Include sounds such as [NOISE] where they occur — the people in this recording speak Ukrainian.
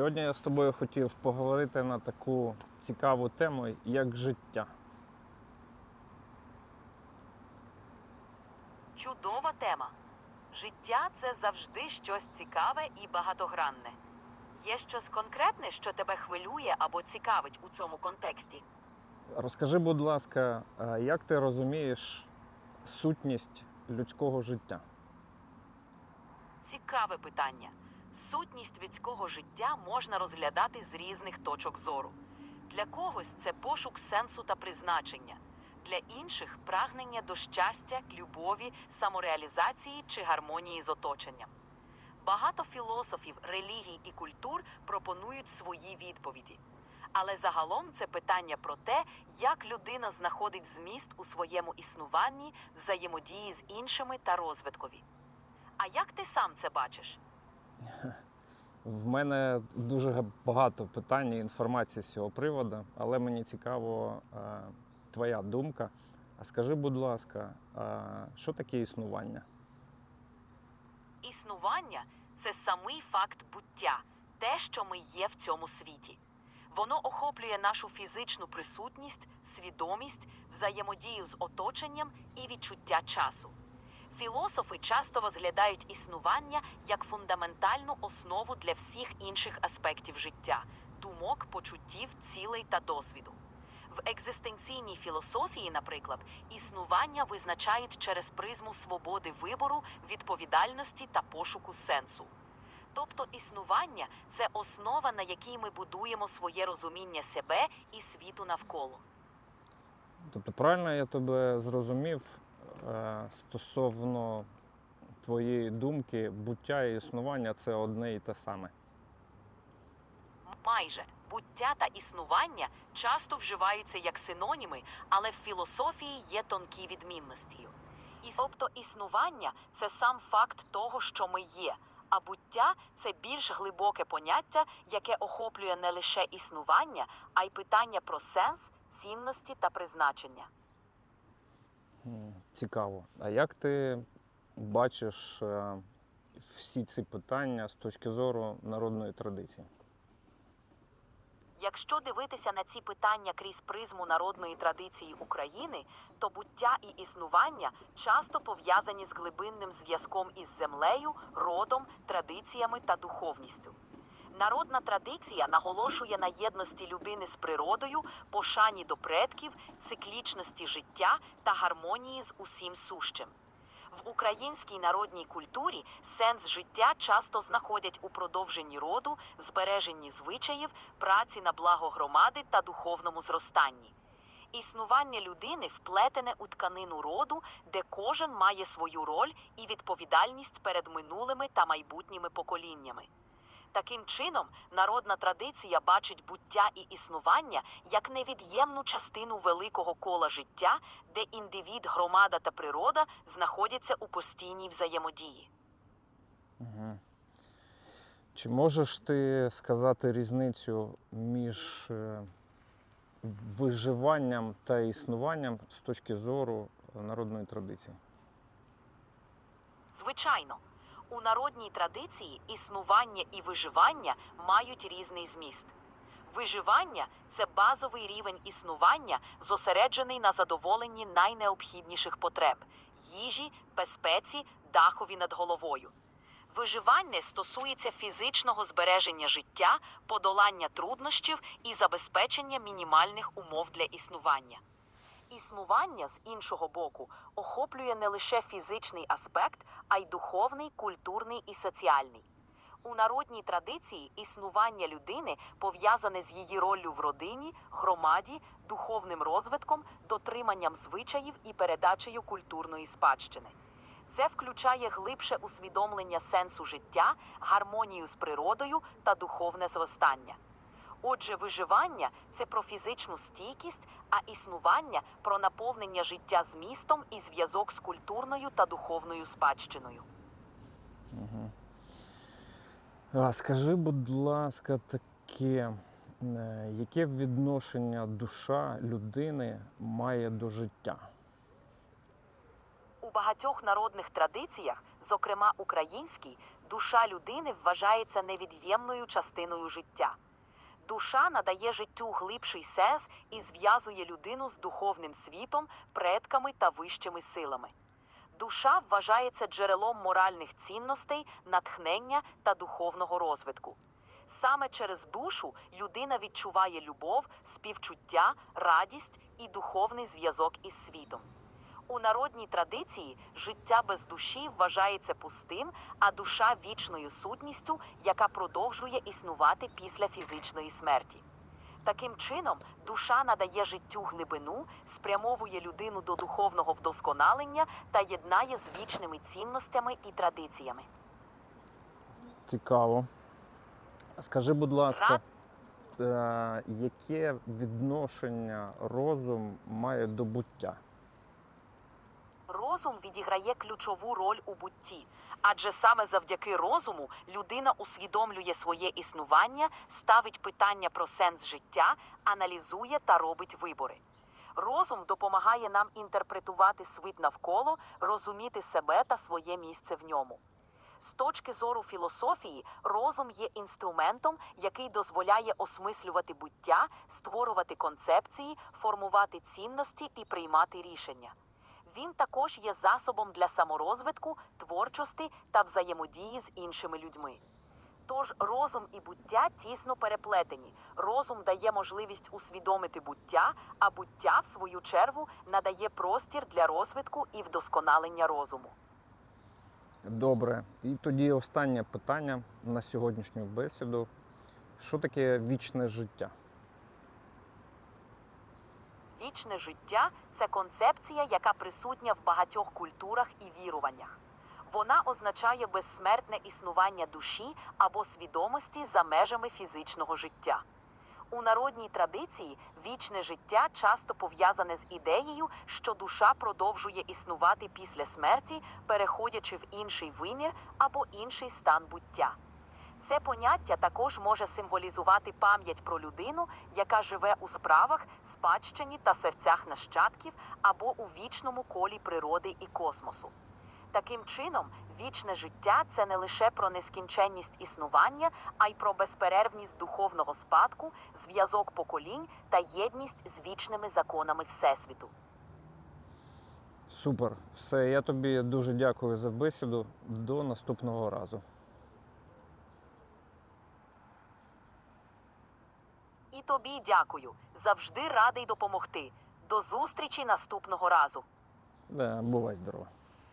Сьогодні я з тобою хотів поговорити на таку цікаву тему, як життя. Чудова тема. Життя це завжди щось цікаве і багатогранне. Є щось конкретне, що тебе хвилює або цікавить у цьому контексті. Розкажи, будь ласка, як ти розумієш сутність людського життя? Цікаве питання. Сутність людського життя можна розглядати з різних точок зору. Для когось це пошук сенсу та призначення, для інших прагнення до щастя, любові, самореалізації чи гармонії з оточенням. Багато філософів, релігій і культур пропонують свої відповіді. Але загалом це питання про те, як людина знаходить зміст у своєму існуванні, взаємодії з іншими та розвиткові. А як ти сам це бачиш? [LAUGHS] В мене дуже багато питань і інформації з цього приводу, але мені цікаво е, твоя думка. А скажи, будь ласка, а що таке існування? Існування це самий факт буття, те, що ми є в цьому світі. Воно охоплює нашу фізичну присутність, свідомість, взаємодію з оточенням і відчуття часу. Філософи часто розглядають існування як фундаментальну основу для всіх інших аспектів життя думок, почуттів, цілей та досвіду. В екзистенційній філософії, наприклад, існування визначають через призму свободи вибору, відповідальності та пошуку сенсу. Тобто існування це основа, на якій ми будуємо своє розуміння себе і світу навколо. Тобто, правильно я тебе зрозумів стосовно твоєї думки, буття і існування це одне і те саме. Майже буття та існування часто вживаються як синоніми, але в філософії є тонкі відмінності. І тобто існування це сам факт того, що ми є, а буття це більш глибоке поняття, яке охоплює не лише існування, а й питання про сенс, цінності та призначення. Цікаво. А як ти бачиш е, всі ці питання з точки зору народної традиції? Якщо дивитися на ці питання крізь призму народної традиції України, то буття і існування часто пов'язані з глибинним зв'язком із землею, родом, традиціями та духовністю. Народна традиція наголошує на єдності людини з природою, пошані до предків, циклічності життя та гармонії з усім сущим. В українській народній культурі сенс життя часто знаходять у продовженні роду, збереженні звичаїв, праці на благо громади та духовному зростанні. Існування людини вплетене у тканину роду, де кожен має свою роль і відповідальність перед минулими та майбутніми поколіннями. Таким чином, народна традиція бачить буття і існування як невід'ємну частину великого кола життя, де індивід, громада та природа знаходяться у постійній взаємодії. Чи можеш ти сказати різницю між е, виживанням та існуванням з точки зору народної традиції? Звичайно, у народній традиції існування і виживання мають різний зміст. Виживання це базовий рівень існування, зосереджений на задоволенні найнеобхідніших потреб їжі, безпеці, дахові над головою. Виживання стосується фізичного збереження життя, подолання труднощів і забезпечення мінімальних умов для існування. Існування з іншого боку охоплює не лише фізичний аспект, а й духовний, культурний і соціальний. У народній традиції існування людини пов'язане з її роллю в родині, громаді, духовним розвитком, дотриманням звичаїв і передачею культурної спадщини. Це включає глибше усвідомлення сенсу життя, гармонію з природою та духовне зростання. Отже, виживання це про фізичну стійкість, а існування про наповнення життя змістом і зв'язок з культурною та духовною спадщиною. А скажи, будь ласка, таке, е, яке відношення душа людини має до життя? У багатьох народних традиціях, зокрема українській, душа людини вважається невід'ємною частиною життя. Душа надає життю глибший сенс і зв'язує людину з духовним світом, предками та вищими силами. Душа вважається джерелом моральних цінностей, натхнення та духовного розвитку. Саме через душу людина відчуває любов, співчуття, радість і духовний зв'язок із світом. У народній традиції життя без душі вважається пустим, а душа вічною сутністю, яка продовжує існувати після фізичної смерті. Таким чином, душа надає життю глибину, спрямовує людину до духовного вдосконалення та єднає з вічними цінностями і традиціями. Цікаво. Скажи, будь ласка, е, яке відношення розум має до буття? Розум відіграє ключову роль у бутті, адже саме завдяки розуму людина усвідомлює своє існування, ставить питання про сенс життя, аналізує та робить вибори. Розум допомагає нам інтерпретувати світ навколо, розуміти себе та своє місце в ньому. З точки зору філософії, розум є інструментом, який дозволяє осмислювати буття, створювати концепції, формувати цінності і приймати рішення. Він також є засобом для саморозвитку, творчості та взаємодії з іншими людьми. Тож розум і буття тісно переплетені. Розум дає можливість усвідомити буття, а буття, в свою чергу, надає простір для розвитку і вдосконалення розуму. Добре. І тоді останнє питання на сьогоднішню бесіду. Що таке вічне життя? Вічне життя це концепція, яка присутня в багатьох культурах і віруваннях. Вона означає безсмертне існування душі або свідомості за межами фізичного життя. У народній традиції вічне життя часто пов'язане з ідеєю, що душа продовжує існувати після смерті, переходячи в інший вимір або інший стан буття. Це поняття також може символізувати пам'ять про людину, яка живе у справах, спадщині та серцях нащадків або у вічному колі природи і космосу. Таким чином, вічне життя це не лише про нескінченність існування, а й про безперервність духовного спадку, зв'язок поколінь та єдність з вічними законами Всесвіту. Супер. Все, я тобі дуже дякую за бесіду. До наступного разу. І тобі дякую. Завжди радий допомогти. До зустрічі наступного разу. Да, бувай здорова.